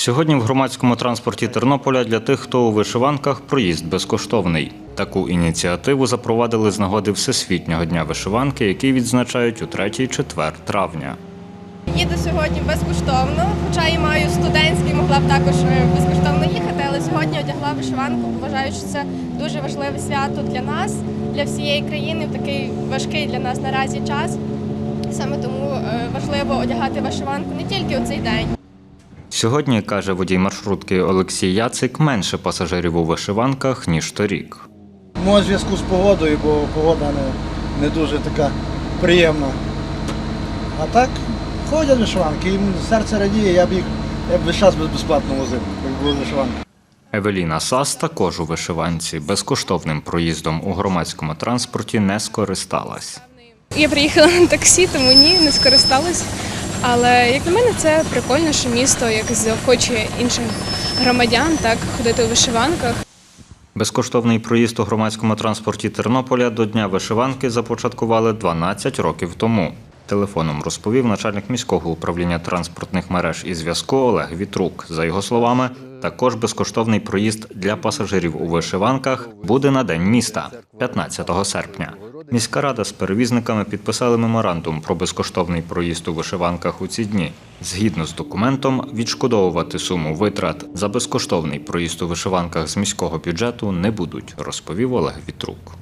Сьогодні в громадському транспорті Тернополя для тих, хто у вишиванках, проїзд безкоштовний. Таку ініціативу запровадили з нагоди Всесвітнього дня вишиванки, який відзначають у 3-4 травня. Їду сьогодні безкоштовно, хоча і маю студентський, могла б також е, безкоштовно їхати, але сьогодні одягла вишиванку, вважаю, що це дуже важливе свято для нас, для всієї країни такий важкий для нас наразі час. Саме тому е, важливо одягати вишиванку не тільки у цей день. Сьогодні, каже водій маршрутки Олексій Яцик, менше пасажирів у вишиванках, ніж торік. Може, в зв'язку з погодою, бо погода не, не дуже така приємна. А так ходять вишиванки, їм серце радіє, я б їх я б весь час безплатно возив, як були вишиванки. Евеліна Сас також у вишиванці безкоштовним проїздом у громадському транспорті не скористалась. Я приїхала на таксі, тому ні, не скористалась. Але як на мене, це прикольно, що місто якось заохочує інших громадян так ходити у вишиванках. Безкоштовний проїзд у громадському транспорті Тернополя до Дня вишиванки започаткували 12 років тому. Телефоном розповів начальник міського управління транспортних мереж і зв'язку Олег Вітрук. За його словами, також безкоштовний проїзд для пасажирів у вишиванках буде на день міста 15 серпня. Міська рада з перевізниками підписали меморандум про безкоштовний проїзд у вишиванках у ці дні. Згідно з документом, відшкодовувати суму витрат за безкоштовний проїзд у вишиванках з міського бюджету не будуть, розповів Олег Вітрук.